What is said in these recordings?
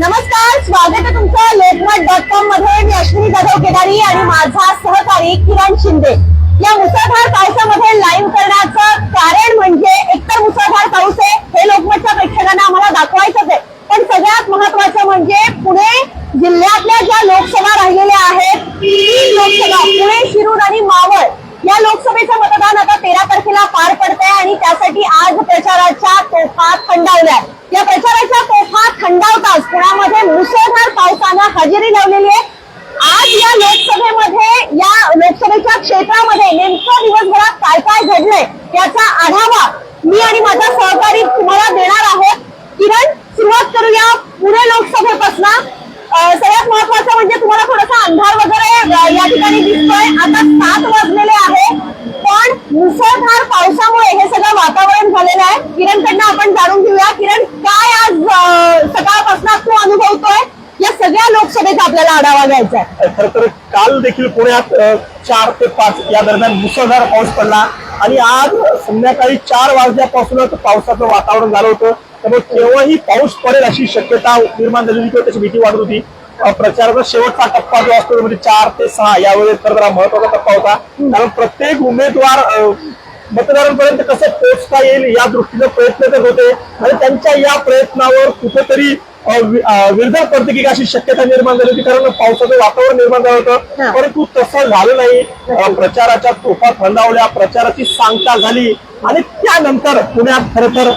नमस्कार स्वागत आहे तुमचं लोकमत डॉट कॉममध्ये. मी अश्विनी जाधव केदारी आणि माझा सहकारी किरण शिंदे. या मुसळधार पावसामध्ये लाईव्ह करण्याचं कारण म्हणजे एकतर मुसळधार पाऊस आहे हे लोकमतच्या प्रेक्षकांना आम्हाला दाखवायचंच आहे. पण सगळ्यात महत्वाचं म्हणजे पुणे जिल्ह्यातल्या ज्या लोकसभा राहिलेल्या आहेत तीन लोकसभा पुणे शिरूर आणि मावळ. या लोकसभेचं मतदान आता तेरा तारखेला पार पडतंय आणि त्यासाठी आज प्रचाराच्या तोफा थंडावल्या या प्रचाराच्या तोफा थंडावताच पुण्यामध्ये मुसळधार पावसानं हजेरी लावलेली आहे. आज या लोकसभेमध्ये या लोकसभेच्या क्षेत्रामध्ये नेमकं दिवसभरात काय काय घडलंय याचा आढावा मी आणि माझा सहकारी तुम्हाला देणार आहोत. किरण सुरुवात करूया पुणे लोकसभेपासून. सगळ्यात महत्वाचं म्हणजे तुम्हाला थोडासा अंधार वगैरे या ठिकाणी दिसतोय आता सात वाजलेले आहे पण मुसळधार पावसामुळे हे सगळं वातावरण झालेलं आहे किरणकडनं आपण जाणून घेऊया किरण काय आज अ, सकाळपासून तू अनुभवतोय या सगळ्या लोकसभेचा आपल्याला आढावा घ्यायचा आहे. खर तर काल देखील पुण्यात अ, चार ते पाच या दरम्यान मुसळधार पाऊस पडला. आणि आज संध्याकाळी चार वाजल्यापासूनच पावसाचं वातावरण झालं होतं. त्यामुळे केव्हाही पाऊस पडेल अशी शक्यता निर्माण झालेली किंवा त्याची भीती वाटत होती. अ, प्रचाराचा शेवटचा टप्पा जो असतो म्हणजे चार ते सहा यावेळी खरं तर हा महत्त्वाचा टप्पा होता. कारण प्रत्येक उमेदवार अ, मतदारांपर्यंत कसं पोहोचता येईल या दृष्टीने प्रयत्न करत होते. आणि त्यांच्या या प्रयत्नावर कुठेतरी अ, वि- अ, विरघळ पडते की अशी शक्यता निर्माण झाली होती. कारण पावसाचं वातावरण निर्माण झालं. होतं. परंतु तसं झालं नाही. प्रचाराच्या तोफा थंडावल्या प्रचाराची सांगता झाली. आणि त्यानंतर पुण्यात खरं तर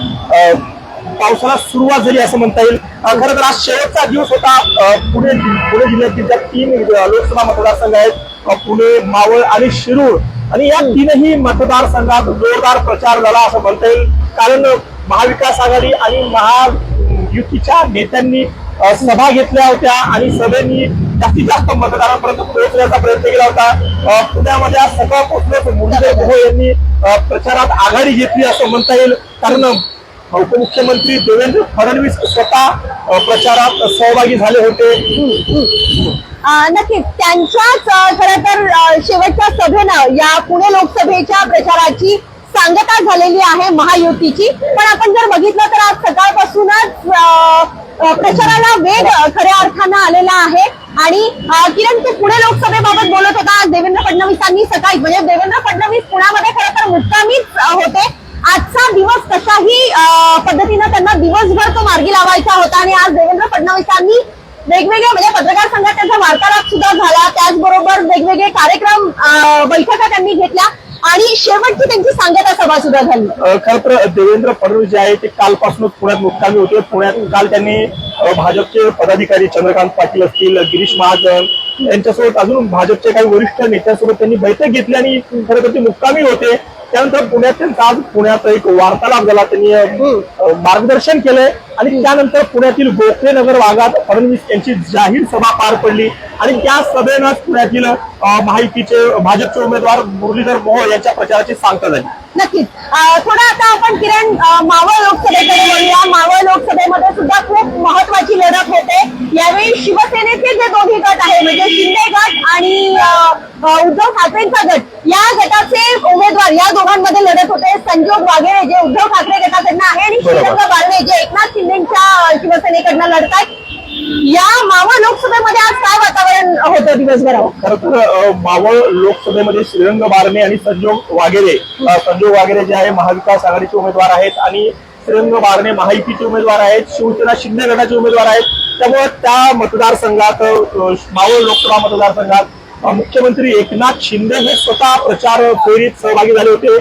पावसाला सुरुवात झाली असं म्हणता येईल. खरं तर आज शेवटचा दिवस होता. पुणे पुणे जिल्ह्यातील ज्या तीन लोकसभा मतदारसंघ आहेत. पुणे मावळ आणि शिरूर. आणि या तीनही मतदारसंघात जोरदार प्रचार झाला असं म्हणता येईल. कारण महाविकास आघाडी आणि युतीच्या नेत्यांनी सभा घेतल्या होत्या आणि सभेनी जास्तीत जास्त मतदारांपर्यंत पोहोचण्याचा प्रयत्न केला होता. पुण्यामध्ये आज सकाळपासूनच मुरलीधर मोहोळ यांनी प्रचारात आघाडी घेतली असं म्हणता येईल. कारण उपमुख्यमंत्री देवेंद्र फडणवीस स्वतः प्रचारात सहभागी झाले होते. नक्कीच. त्यांच्याच खरं तर शेवटच्या सभेनं या पुणे लोकसभेच्या प्रचाराची सांगता झालेली आहे महायुतीची. पण आपण जर बघितलं तर आज सकाळपासूनच प्रचाराला वेग खऱ्या अर्थानं आलेला आहे. आणि किरण तू पुणे लोकसभेबाबत बोलत होता. आज देवेंद्र फडणवीसांनी सकाळी म्हणजे देवेंद्र फडणवीस पुण्यामध्ये खरं तर मुक्कामीच होते. आजचा दिवस कशाही पद्धतीनं त्यांना दिवसभर तो मार्गी लावायचा होता. आणि आज देवेंद्र फडणवीसांनी वेगवेगळे म्हणजे पत्रकार संघात त्यांचा वार्तालाप सुद्धा झाला. त्याचबरोबर वेगवेगळे कार्यक्रम बैठका त्यांनी घेतल्या. आणि शेवटची त्यांची सांगता सभा सुद्धा झाली. खरं तर देवेंद्र फडणवीस जे आहे ते कालपासूनच पुण्यात मुक्कामी होते. पुण्यात काल त्यांनी भाजपचे पदाधिकारी चंद्रकांत पाटील असतील गिरीश महाजन यांच्यासोबत अजून भाजपचे काही वरिष्ठ नेत्यांसोबत त्यांनी बैठक घेतली आणि खरं तर ते मुक्कामी होते. त्यानंतर पुण्यात त्यांचा आज पुण्यात एक वार्तालाप झाला. त्यांनी मार्गदर्शन केलंय आणि त्यानंतर पुण्यातील गोखले नगर भागात फडणवीस यांची जाहीर सभा पार पडली आणि त्या सभेनंच पुण्यातील माहितीचे भाजपचे उमेदवार मुरलीधर मोहोळ यांच्या प्रचाराची सांगता झाली. नक्कीच थोडं आता आपण किरण मावळ लोकसभेकडे बोलूया मावळ लोकसभेमध्ये सुद्धा खूप महत्वाची लढत होते. यावेळी शिवसेनेचे जे दोन्ही गट आहे म्हणजे शिंदे गट आणि उद्धव ठाकरेंचा गट या गटाचे उमेदवार या दोघांमध्ये लढत होते. संजोग वाघेरे जे उद्धव ठाकरे गटाकडनं आहे आणि. श्रीरंग बारणे जे एकनाथ शिंदेच्या शिवसेनेकडनं लढतायत. या मावळ लोकसभेमध्ये आज काय वातावरण होतं दिवसभरावर? खरं तर मावळ लोकसभेमध्ये श्रीरंग बारणे आणि संजोग वागेरे संजोग वागेरे जे आहे महाविकास आघाडीचे उमेदवार आहेत आणि श्रीरंग बारणे महायुतीचे उमेदवार आहेत शिवसेना शिंदे गटाचे उमेदवार आहेत. त्यामुळे त्या मतदारसंघात मावळ लोकसभा मतदारसंघात मुख्यमंत्री एकनाथ शिंदे हे स्वतः प्रचार फेरीत सहभागी झाले होते.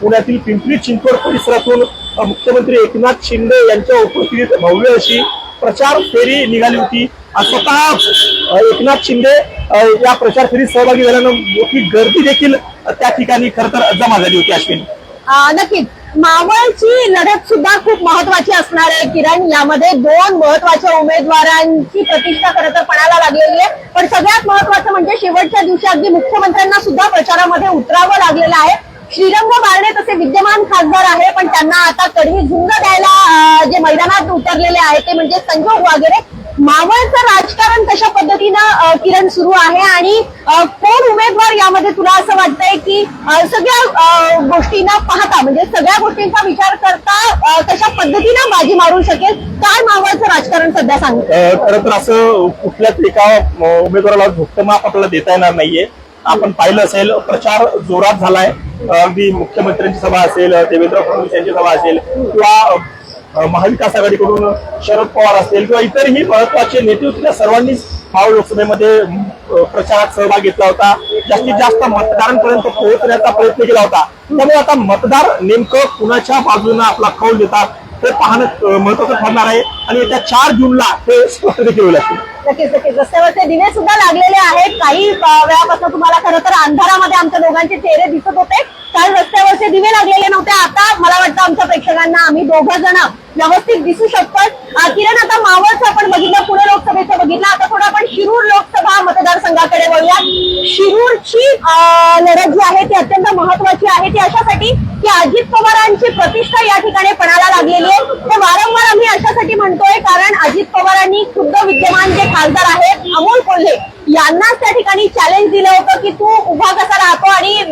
पुण्यातील पिंपरी चिंचवड परिसरातून मुख्यमंत्री एकनाथ शिंदे यांच्या उपस्थितीत भव्य अशी प्रचार फेरी निघाली होती. स्वतः एकनाथ शिंदे या प्रचार फेरीत सहभागी झाल्यानं मोठी गर्दी देखील त्या ठिकाणी खर तर जमा झाली होती अश्विनी. नक्कीच. मावळची लढत सुद्धा खूप महत्वाची असणार आहे किरण. यामध्ये दोन महत्त्वाच्या उमेदवारांची प्रतिष्ठा खरं तर पणाला लागलेली आहे. पण सगळ्यात महत्वाचं म्हणजे शेवटच्या दिवशी अगदी मुख्यमंत्र्यांना सुद्धा प्रचारामध्ये उतरावं लागलेलं आहे. श्रीरंग बारणे तसे विद्यमान खासदार आहे पण त्यांना आता कडवी झुंज द्यायला जे मैदानात उतरलेले आहे ते म्हणजे संजोग वगैरे. मावळचं राजकारण कशा पद्धतीनं किरण सुरू आहे आणि कोण उमेदवार यामध्ये तुला असं वाटतंय की सगळ्या गोष्टींना पाहता म्हणजे सगळ्या गोष्टींचा विचार करता कशा पद्धतीनं बाजी मारू शकेल? काय मावळचं राजकारण सध्या एकदा सांग खरं तर असं कुठल्याच एका उमेदवाराला झोपतं माप आपल्याला देता येणार नाहीये. आपण पाहिलं असेल प्रचार जोरात झालाय. अगदी मुख्यमंत्र्यांची सभा असेल देवेंद्र फडणवीस यांची सभा असेल किंवा महाविकास आघाडीकडून शरद पवार असतील किंवा इतरही महत्त्वाचे नेते होते सर्वांनी सर्वांनीच मावळ लोकसभेमध्ये प्रचारात सहभाग घेतला होता. जास्तीत जास्त मतदारांपर्यंत पोहोचण्याचा प्रयत्न केला होता. त्यामुळे आता मतदार नेमकं कुणाच्या बाजूने आपला कौल देतात हे पाहणं महत्वाचं ठरणार आहे. आणि येत्या चार जूनला ते स्पष्ट देखील होईल असेल नक्कीच नक्कीच. रस्त्यावरचे दिवे सुद्धा लागलेले आहेत. काही वेळापासून तुम्हाला खरं तर अंधारामध्ये आमच्या दोघांचे चेहरे दिसत होते. काल रस्त्यावरचे दिवे लागलेले नव्हते. आता मला वाटतं आमच्या प्रेक्षकांना आम्ही दोघं जण व्यवस्थित दिसू शकतो किरण आता मावळचं आपण बघितलं पुणे लोकसभेचं बघितलं. आता थोडं आपण शिरूर लोकसभा मतदारसंघाकडे वळूया शिरूरची लढत जी आहे ती अत्यंत महत्वाची आहे. ती अशासाठी की अजित पवारांची प्रतिष्ठा या ठिकाणी पणाला लागलेली आहे. ते वारंवार आम्ही अशासाठी म्हणतोय कारण अजित पवारांनी खुद्द विद्यमान जे खासदार आहेत अमोल कोल्हे यांनाच त्या ठिकाणी चॅलेंज दिलं होतं की तू उभा कसा आणि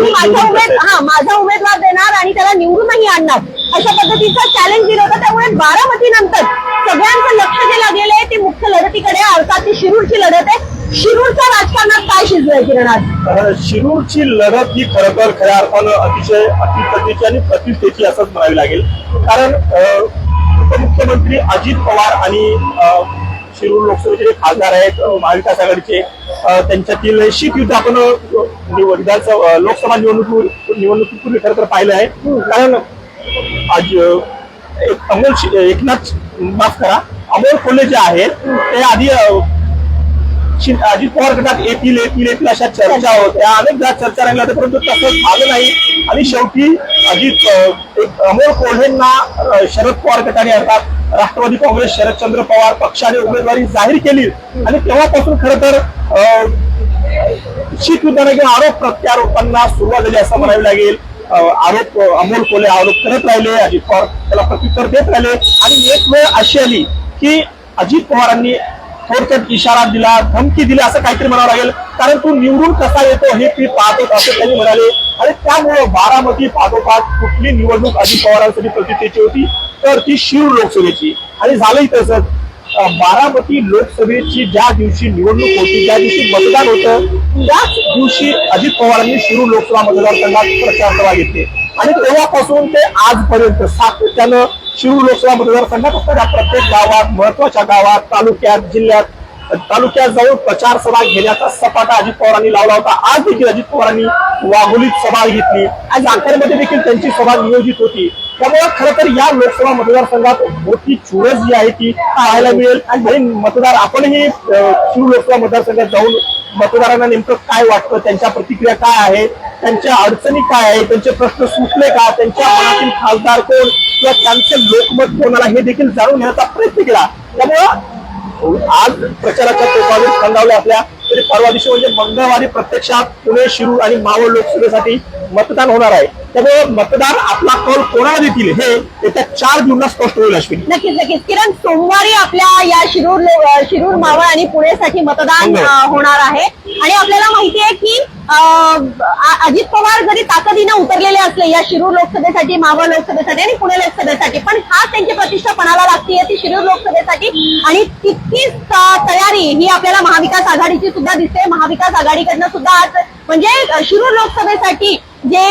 मी माझा उमेद हा माझा उमेदवार देणार आणि त्याला निवडूनही आणणार. अशा पद्धतीचं चॅलेंज दिलं होतं. त्यामुळे बारामती नंतर सगळ्यांचं लक्ष जे लागलेलं आहे ती मुख्य लढतीकडे. अर्थात ती शिरूरची लढत आहे. शिरूरच्या राजकारणात काय शिजलंय किरण आज? अ, शिरूरची लढत ही खरं तर खऱ्या अर्थानं अतिशय अतिप्रतीची आणि प्रतिष्ठेची असंच म्हणावी लागेल. कारण उपमुख्यमंत्री अजित पवार आणि अ, शिरूर लोकसभेचे जे खासदार आहेत महाविकास आघाडीचे त्यांच्यातील शीख युद्ध आपण विधानसभा लोकसभा निवडणूक निवडणुकीपूर्वी खरं तर पाहिलं आहे. कारण आज एक अमोल एकनाथ माफ करा अमोल खोले जे आहेत ते आधी अजित पवार गटात येतील येतील येतील अशा चर्चा होत्या. अनेकदा चर्चा राहिल्या होत्या परंतु तसं झालं नाही. आणि शेवटी अजित एक अमोल कोल्हेंना शरद पवार गटाने अर्थात राष्ट्रवादी काँग्रेस शरदचंद्र पवार पक्षाने उमेदवारी जाहीर केली. आणि तेव्हापासून खरं तर शीख युद्धाने किंवा आरोप प्रत्यारोपांना सुरुवात झाली असं म्हणावे लागेल. आरोप अमोल कोले आरोप करत राहिले अजित पवार त्याला प्रत्युत्तर देत राहिले. आणि एक वेळ अशी आली की अजित पवारांनी थोडक्यात इशारा दिला धमकी दिली असं काहीतरी म्हणावं लागेल. कारण तू निवडून कसा येतो हे ती पाहतो असं त्यांनी म्हणाले. आणि त्यामुळे बारामती पाठोपाठ कुठली निवडणूक अजित पवारांसाठी प्रतिष्ठेची होती तर ती शिरूर लोकसभेची. आणि झालंही तसंच. बारामती लोकसभेची ज्या दिवशी निवडणूक होती त्या दिवशी मतदान होतं त्याच दिवशी अजित पवारांनी शिरूर लोकसभा मतदारसंघात प्रचार सभा घेतली. आणि तेव्हापासून ते आजपर्यंत सातत्यानं शिरूर लोकसभा मतदारसंघात असणाऱ्या प्रत्येक गावात महत्त्वाच्या गावात तालुक्यात जिल्ह्यात तालुक्यात जाऊन प्रचार सभा घेण्याचा सपाटा अजित पवारांनी लावला होता. आज देखील अजित पवारांनी वाघोलीत सभा घेतली. आज अखेरमध्ये देखील त्यांची सभा नियोजित होती. त्यामुळे खरं तर या लोकसभा मतदारसंघात मोठी चुरस जी आहे ती पाहायला मिळेल. आणि मतदार आपणही अ, शिरूर लोकसभा मतदारसंघात जाऊन मतदारांना नेमकं काय वाटतं त्यांच्या प्रतिक्रिया काय आहे त्यांच्या अडचणी काय आहे त्यांचे प्रश्न सुटले का त्यांच्या मनातील खासदार कोण किंवा त्यांचे लोकमत कोणाला हे देखील जाणून घेण्याचा प्रयत्न केला. त्यामुळं आज प्रचाराच्या तोफावर थंडावल्या असल्या तरी परवा दिवशी म्हणजे मंगळवारी प्रत्यक्षात पुणे शिरूर आणि मावळ लोकसभेसाठी मतदान होणार आहे. त्यामुळे मतदार आपला कौल कोणाला देतील हे येत्या चार जूनला स्पष्ट होईल अश्विनी. नक्कीच नक्कीच. किरण सोमवारी आपल्या या शिरूर शिरूर मावळ आणि पुणेसाठी मतदान हो. होणार आहे. आणि आपल्याला माहिती आहे की अजित पवार जरी ताकदीनं उतरलेले असले या शिरूर लोकसभेसाठी मावळ लोकसभेसाठी आणि पुणे लोकसभेसाठी पण खास त्यांची प्रतिष्ठा पणाला लागते ती शिरूर लोकसभेसाठी. आणि तितकीच तयारी ही आपल्याला महाविकास आघाडीची सुद्धा दिसते. महाविकास आघाडीकडनं सुद्धा आज म्हणजे शिरूर लोकसभेसाठी जे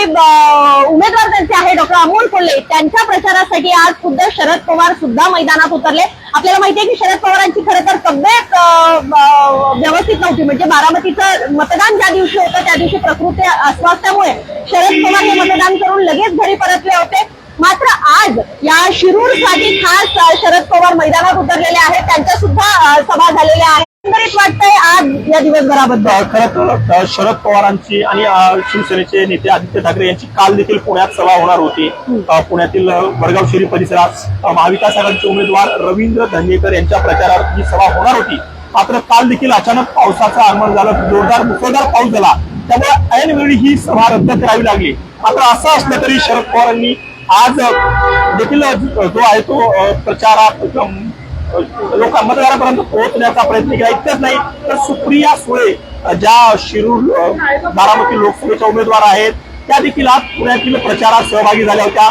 उमेदवार त्यांचे आहे डॉक्टर अमोल कोल्हे त्यांच्या प्रचारासाठी आज खुद्द शरद पवार सुद्धा मैदानात उतरले. आपल्याला माहिती आहे की शरद पवारांची खरं तर तब्येत व्यवस्थित नव्हती. म्हणजे बारामतीचं मतदान ज्या दिवशी होतं त्या दिवशी प्रकृती अस्वास्थ्यामुळे शरद पवार हे मतदान करून लगेच घरी परतले होते. मात्र आज या शिरूरसाठी खास शरद पवार मैदानात उतरलेले आहेत. त्यांच्या सुद्धा सभा झालेल्या आहेत. वाटतंय आज या दिवसभराबद्दल. खरं तर शरद पवारांची आणि शिवसेनेचे नेते आदित्य ठाकरे यांची काल देखील पुण्यात सभा होणार होती. पुण्यातील वडगाव शिरी परिसरात महाविकास आघाडीचे उमेदवार रवींद्र धंगेकर यांच्या प्रचारात ही सभा होणार होती. मात्र काल देखील अचानक पावसाचं आगमन झालं जोरदार मुसळधार पाऊस झाला. त्यामुळे ऐनवेळी ही सभा रद्द करावी लागली. मात्र असं असलं तरी शरद पवारांनी आज देखील जो आहे तो प्रचारात लोक मतदारापर्यंत पोहोचण्याचा प्रयत्न केला. इतकंच नाही तर सुप्रिया सुळे ज्या शिरूर बारामती लोकसभेच्या उमेदवार आहेत त्या देखील आज पुण्यातील प्रचारात सहभागी झाल्या होत्या.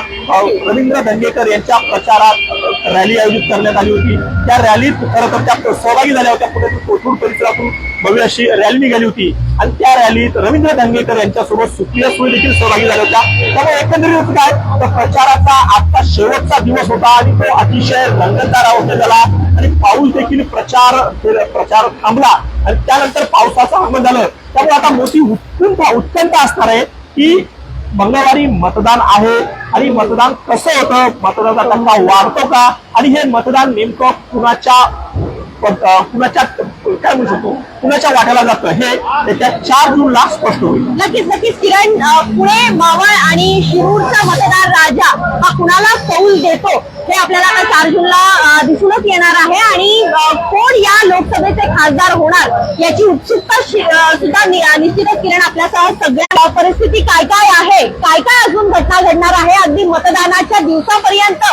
रवींद्र धंगेकर यांच्या प्रचारात रॅली आयोजित करण्यात आली होती. त्या रॅलीत खरं तर त्या सहभागी झाल्या होत्या. पुण्यातील कोथरूड परिसरातून भव्य अशी रॅली निघाली होती. आणि त्या रॅलीत रवींद्र धंगेकर यांच्यासोबत सुप्रिया सुळे देखील सहभागी झाल्या होत्या. त्यामुळे एकंदरीत काय तर प्रचाराचा आजचा शेवटचा दिवस होता आणि तो अतिशय रंगतदार अवस्थेत झाला. आणि पाऊस देखील प्रचार प्रचार थांबला. आणि त्यानंतर पावसाचं आगमन झालं. त्यामुळे आता मोठी उत्कंठ उत्कंठ असणार आहे की मंगळवारी मतदान आहे. आणि मतदान कसं होतं? मतदानाचा टक्का वाढतो का? आणि हे मतदान नेमकं कुणाच्या कुणाच्या काय म्हणू शकतो? कुणाच्या वाट्याला जातं? हे येत्या चार जूनला स्पष्ट होईल. नक्कीच नक्कीच. किरण पुणे मावळ आणि शिरूरचा मतदार राजा हा कुणाला कौल देतो? हे आपल्याला आता चार जूनला दिसूनच येणार आहे. आणि कोण या लोकसभेचे खासदार होणार याची उत्सुकता सुद्धा नि- निश्चितच किरण आपल्यासह सगळ्या परिस्थिती काय काय आहे? काय काय अजून घटना घडणार आहे? अगदी मतदानाच्या दिवसापर्यंत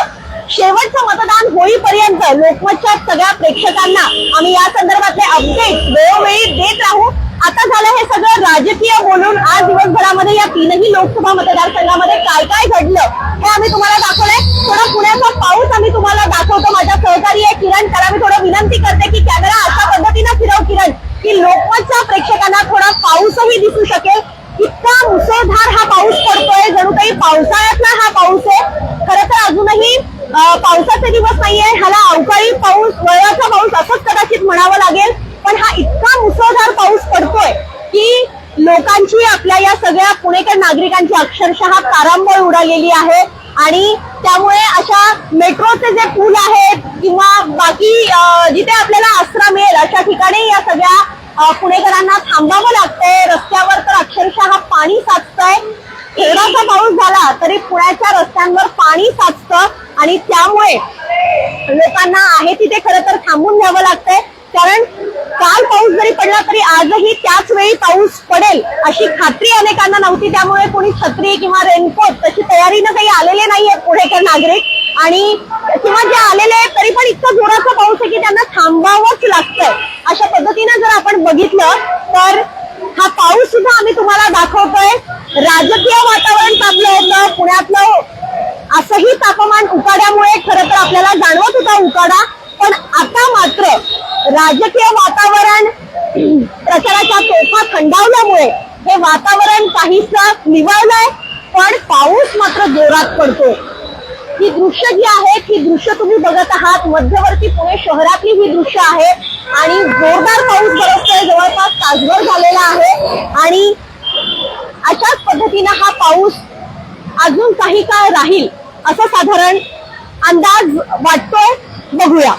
शेवटचं मतदान होईपर्यंत लोकमतच्या सगळ्या प्रेक्षकांना आम्ही या संदर्भातले अपडेट वेळोवेळी देत राहू. आता झालं हे सगळं राजकीय बोलून आज दिवसभरामध्ये या तीनही लोकसभा मतदारसंघामध्ये काय काय घडलं हे आम्ही तुम्हाला दाखवलंय. थोडा पुण्याचा पाऊस आम्ही तुम्हाला दाखवतो. माझ्या सहकारी आहे किरण त्याला मी थोडं विनंती करते की कॅमेरा अशा पद्धतीनं फिरव किरण की लोकमतच्या प्रेक्षकांना थोडा पाऊसही दिसू शकेल. इतका मुसळधार हा पाऊस पडतोय. जणू काही पावसाळ्यातला हा पाऊस आहे. खरं तर अजूनही पावसाचे दिवस नाहीये. ह्याला अवकाळी पाऊस वळवाचा पाऊस असंच कदाचित म्हणावं लागेल. पण हा इतका मुसळधार पाऊस पडतोय की लोकांची आपल्या या सगळ्या पुणेकर नागरिकांची अक्षरशः तारांबळ उडालेली आहे. आणि त्यामुळे अशा मेट्रोचे जे पूल आहेत किंवा बाकी जिथे आपल्याला आसरा मिळेल अशा ठिकाणी या सगळ्या पुणेकरांना थांबावं लागतंय. रस्त्यावर तर अक्षरशः पाणी साचतंय. थोडासा पाऊस झाला तरी पुण्याच्या रस्त्यांवर पाणी साचतं आणि त्यामुळे लोकांना आहे तिथे खरं तर थांबून घ्यावं लागतंय. कारण काल पाऊस जरी पडला तरी आजही त्याच वेळी पाऊस पडेल अशी खात्री अनेकांना नव्हती. त्यामुळे कोणी छत्री किंवा रेनकोट तशी तयारीनं काही आलेले नाहीये पुणेकर नागरिक. आणि किंवा जे आलेले आहेत तरी पण इतका जोराचा पाऊस आहे की त्यांना थांबावंच लागतंय. अशा पद्धतीनं जर आपण बघितलं तर हा पाऊस सुद्धा आम्ही तुम्हाला दाखवतोय. राजकीय वातावरण तापलं होतं पुण्यातलं असंही तापमान उकाड्यामुळे खरं तर आपल्याला जाणवत होता उकाडा. पण आता मात्र राजकीय वातावरण प्रचाराच्या तोफा खंडावल्यामुळे हे वातावरण काहीस निवळलंय पण पाऊस मात्र जोरात पडतो ही दृश्य जी आहेत ही दृश्य तुम्ही बघत आहात. मध्यवर्ती पुणे शहरातली ही दृश्य आहे. आणि जोरदार पाऊस बरसतोय जवळपास तासभर झालेला आहे. आणि अशाच पद्धतीनं हा पाऊस अजून काही काळ राहील असं साधारण अंदाज वाटतोय बघूया.